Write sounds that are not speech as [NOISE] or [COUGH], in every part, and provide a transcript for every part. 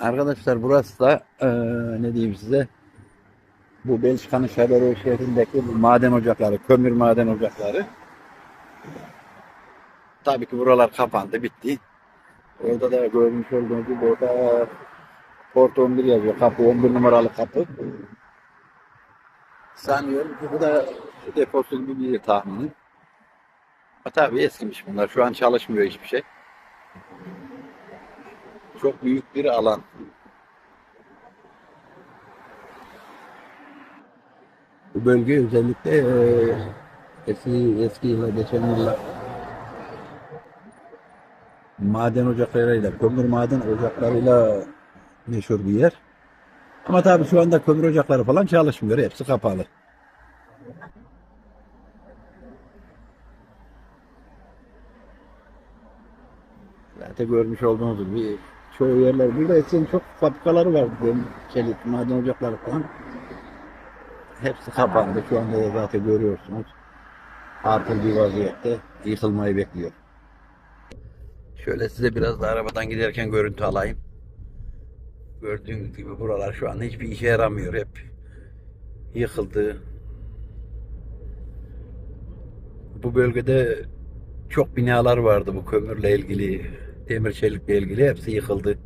Arkadaşlar burası da eee, ne diyeyim size bu Belçika'nın Şaberoy şehrindeki bu maden ocakları, kömür maden ocakları. Tabii ki buralar kapandı, bitti. Orada da görmüş olduğunuz gibi orada Port 11 yazıyor. Kapı 11 numaralı kapı. Sanıyorum ki bu da deposu gibi bir tahmini. Ama tabii eskimiş bunlar. Şu an çalışmıyor hiçbir şey. Çok büyük bir alan. Bu bölge özellikle eee, eski eski yıllar geçen yıllar maden ocaklarıyla, kömür maden ocaklarıyla meşhur bir yer. Ama tabii şu anda kömür ocakları falan çalışmıyor. Hepsi kapalı. Zaten görmüş olduğunuz gibi çoğu yerler burada eskiden çok fabrikaları vardı. Demir, çelik, maden ocakları falan. Hepsi kapandı. Şu anda da zaten görüyorsunuz. Atıl bir vaziyette yıkılmayı bekliyor. Şöyle size biraz da arabadan giderken görüntü alayım. Gördüğünüz gibi buralar şu an hiçbir işe yaramıyor. Hep yıkıldı. Bu bölgede çok binalar vardı bu kömürle ilgili, demir çelikle ilgili hepsi yıkıldı.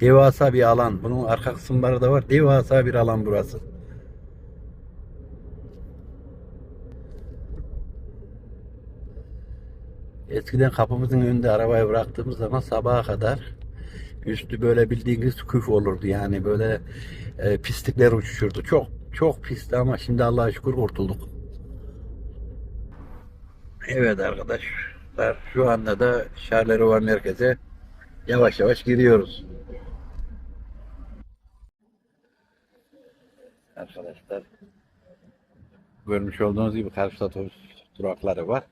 Devasa bir alan. Bunun arka kısımları da var. Devasa bir alan burası. Eskiden kapımızın önünde arabayı bıraktığımız zaman sabaha kadar üstü böyle bildiğiniz küf olurdu. Yani böyle e, pislikler uçuşurdu. Çok çok pisti ama şimdi Allah'a şükür kurtulduk. Evet arkadaşlar şu anda da Şarlerova merkeze yavaş yavaş giriyoruz. Arkadaşlar görmüş olduğunuz gibi karşıda durakları var.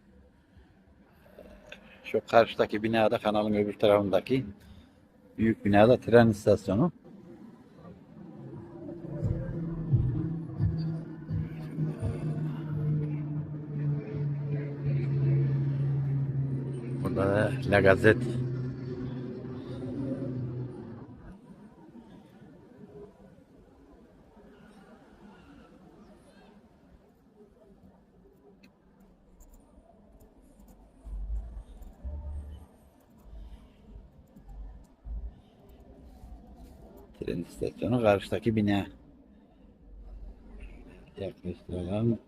Şu karşıdaki binada kanalın öbür tarafındaki büyük binada tren istasyonu. La Gazette. Tren istasyonu karşıdaki bina. Yaklaştıralım.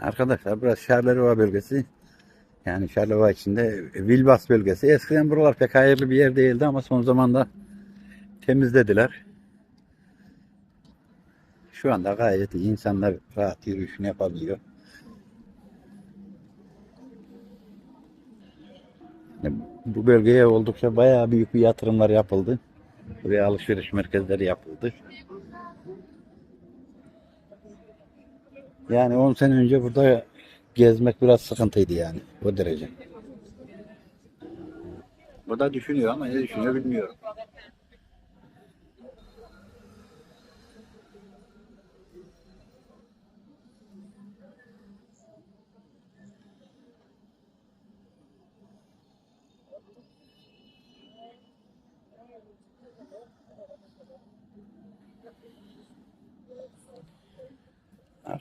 Arkadaşlar burası Şarlerova bölgesi. Yani Şarlerova içinde Vilbas bölgesi. Eskiden buralar pek hayırlı bir yer değildi ama son zamanda temizlediler. Şu anda gayet insanlar rahat yürüyüşünü yapabiliyor. Bu bölgeye oldukça bayağı büyük bir yatırımlar yapıldı. Buraya alışveriş merkezleri yapıldı. Yani 10 sene önce burada gezmek biraz sıkıntıydı yani o derece. Burada düşünüyor ama ne düşünüyor bilmiyorum.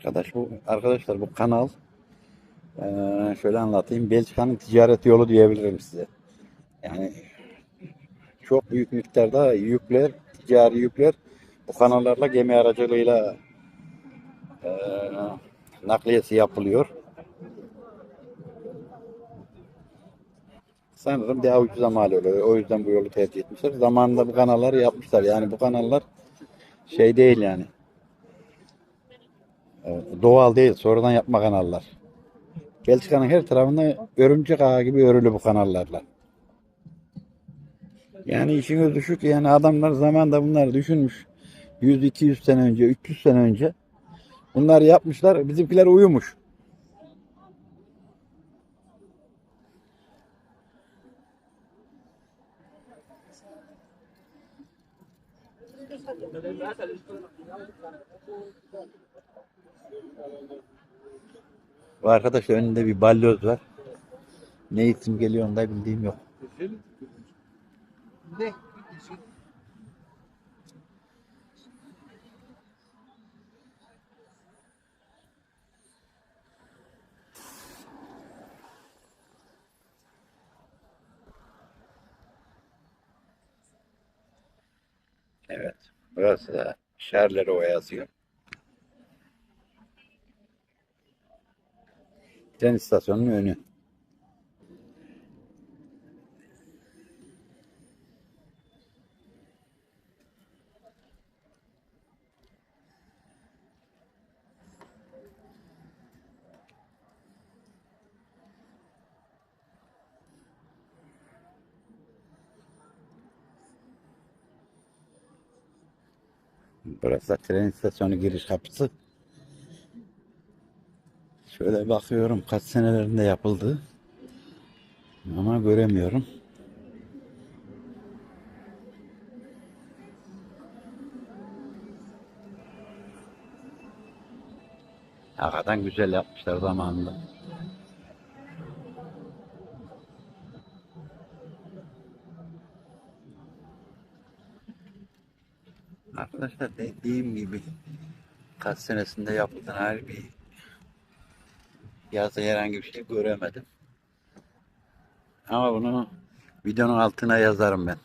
Arkadaş bu arkadaşlar bu kanal eee, şöyle anlatayım. Belçika'nın ticaret yolu diyebilirim size. Yani çok büyük miktarda yükler, ticari yükler bu kanallarla gemi aracılığıyla eee, nakliyesi yapılıyor. Sanırım daha ucuza mal oluyor. O yüzden bu yolu tercih etmişler. Zamanında bu kanalları yapmışlar. Yani bu kanallar şey değil yani. Evet, Doğal değil, sonradan yapma kanallar. Belçika'nın her tarafında örümcek ağı gibi örülü bu kanallarla. Yani işin özü şu ki yani adamlar zamanında bunları düşünmüş. 100-200 sene önce, 300 sene önce. Bunlar yapmışlar. Bizimkiler uyumuş. Bu arkadaş önünde bir balyoz var. Ne isim geliyor onu da bildiğim yok. Ne? Evet. Burası da Şerleri yazıyor. Tren istasyonunun önü. Burası da tren istasyonu giriş kapısı. Şöyle bakıyorum kaç senelerinde yapıldı. Ama göremiyorum. Hakikaten güzel yapmışlar zamanında. Arkadaşlar dediğim gibi kaç senesinde yapılan her bir yazı herhangi bir şey göremedim. Ama bunu videonun altına yazarım ben.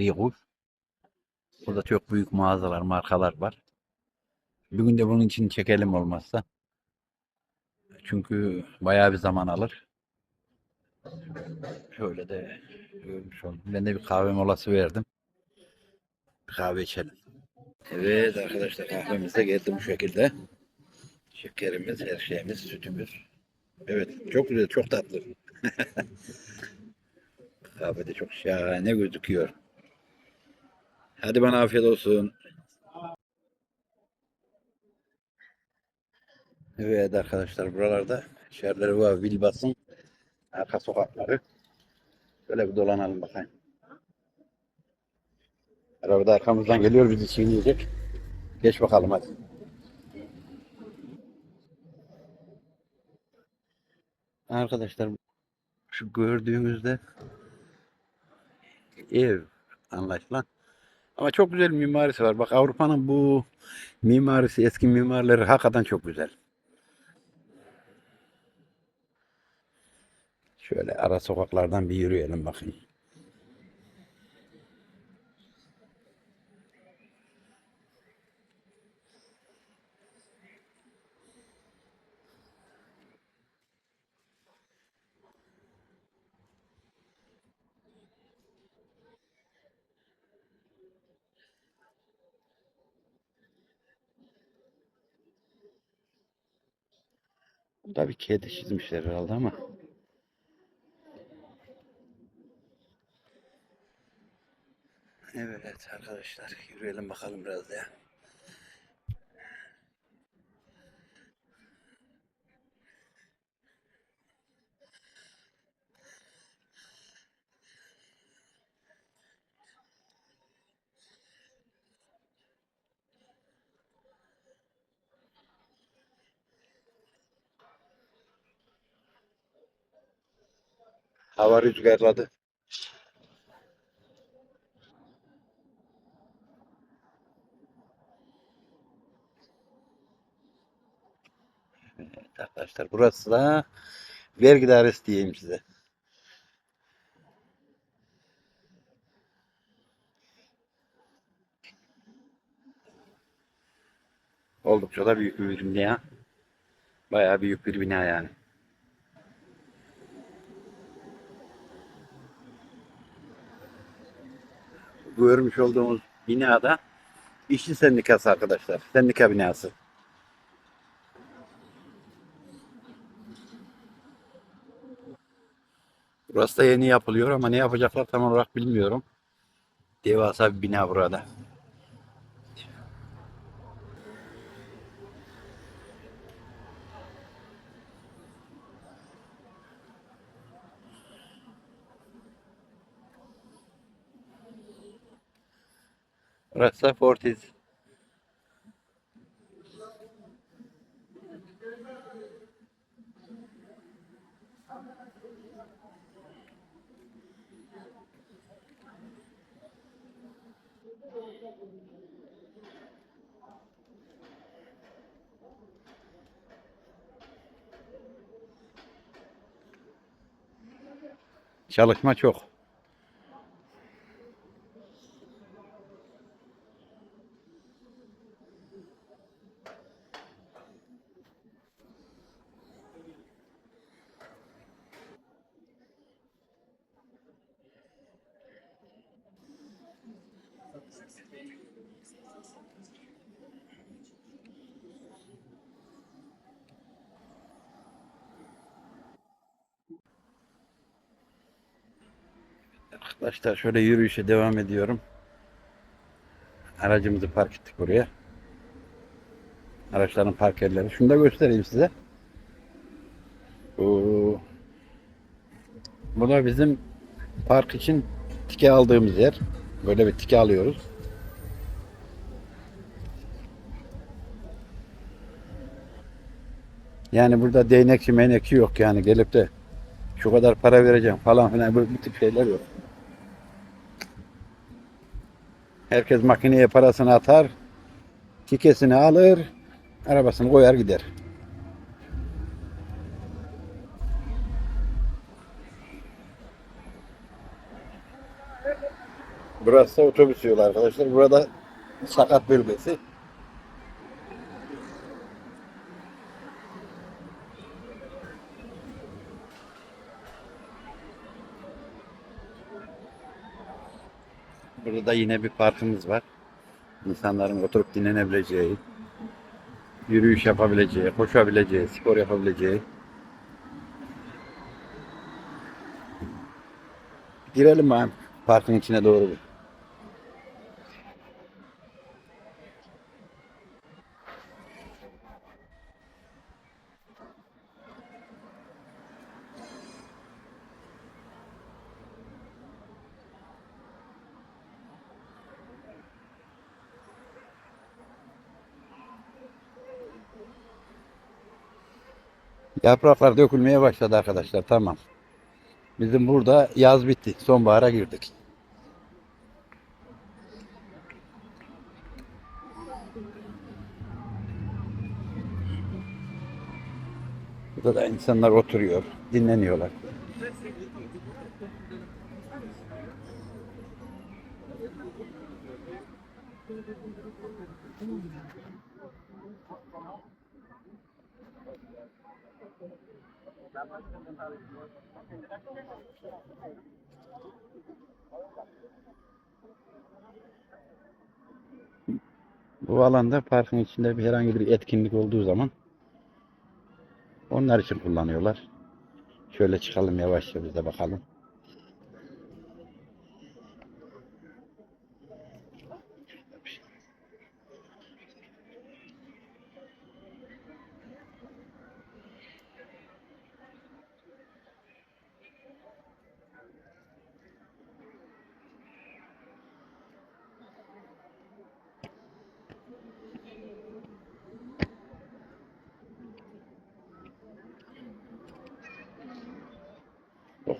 Rigour. Burada çok büyük mağazalar, markalar var. Bugün de bunun için çekelim olmazsa. Çünkü bayağı bir zaman alır. Şöyle de görmüş oldum. Ben de bir kahve molası verdim. Bir kahve içelim. Evet arkadaşlar kahvemiz de geldi bu şekilde. Şekerimiz, her şeyimiz, sütümüz. Evet çok güzel, çok tatlı. [LAUGHS] kahve de çok şahane gözüküyor. Hadi bana afiyet olsun. Evet arkadaşlar buralarda Şerleri var Vilbas'ın arka sokakları. Şöyle bir dolanalım bakayım. Araba da arkamızdan geliyor bizi çiğneyecek. Geç bakalım hadi. Arkadaşlar şu gördüğünüzde ev anlaşılan. Ama çok güzel mimarisi var. Bak Avrupa'nın bu mimarisi, eski mimarları hakikaten çok güzel. Şöyle ara sokaklardan bir yürüyelim bakayım. Burada bir kedi çizmişler herhalde ama. Evet arkadaşlar yürüyelim bakalım biraz ya. Hava rüzgarladı. Evet arkadaşlar burası da vergi dairesi diyeyim size. Oldukça da büyük bir bina. Bayağı büyük bir bina yani. Görmüş olduğumuz binada işçi sendikası arkadaşlar. Sendika binası. Burası da yeni yapılıyor ama ne yapacaklar tam olarak bilmiyorum. Devasa bir bina burada. Burası da Fortis. Çalışma çok. Arkadaşlar şöyle yürüyüşe devam ediyorum. Aracımızı park ettik buraya. Araçların park yerleri. Şunu da göstereyim size. Oo. Bu da bizim park için tike aldığımız yer. Böyle bir tike alıyoruz. Yani burada değnekçi menekçi yok yani gelip de şu kadar para vereceğim falan filan bu, tip şeyler yok. Herkes makineye parasını atar, tikesini alır, arabasını koyar gider. Burası otobüs yolu arkadaşlar. Burada sakat bölgesi. Burada da yine bir parkımız var. İnsanların oturup dinlenebileceği, yürüyüş yapabileceği, koşabileceği, spor yapabileceği. Girelim abi parkın içine doğru. bir. Yapraklar dökülmeye başladı arkadaşlar. Tamam. Bizim burada yaz bitti. Sonbahara girdik. Burada da insanlar oturuyor, dinleniyorlar. Bu alanda parkın içinde bir herhangi bir etkinlik olduğu zaman onlar için kullanıyorlar. Şöyle çıkalım yavaşça biz de bakalım.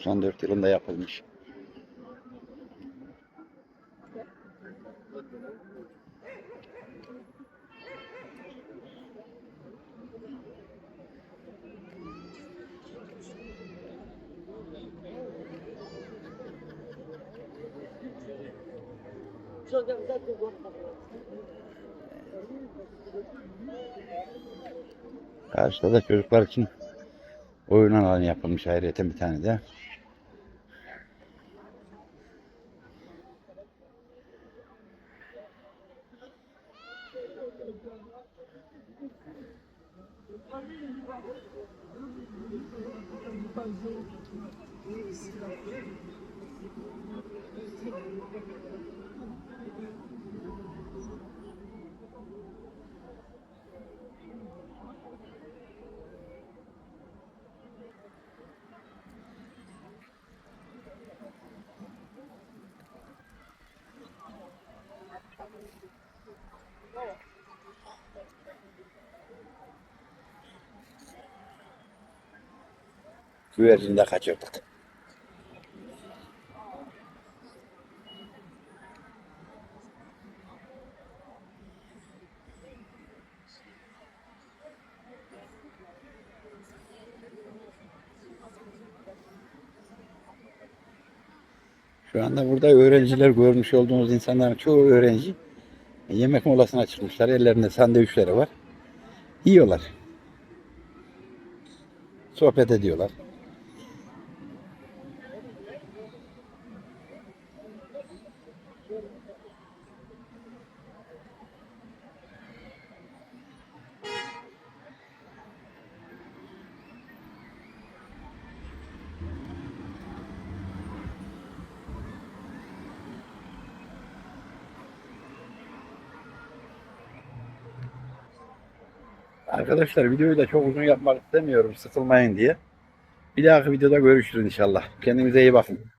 1994 yılında yapılmış. Karşıda da çocuklar için oyun alanı yapılmış ayrıyeten bir tane de. Thank you. Güvercini de kaçırdık. Şu anda burada öğrenciler görmüş olduğunuz insanların çoğu öğrenci yemek molasına çıkmışlar. Ellerinde sandviçleri var. Yiyorlar. Sohbet ediyorlar. Arkadaşlar videoyu da çok uzun yapmak istemiyorum sıkılmayın diye. Bir dahaki videoda görüşürüz inşallah. Kendinize iyi bakın.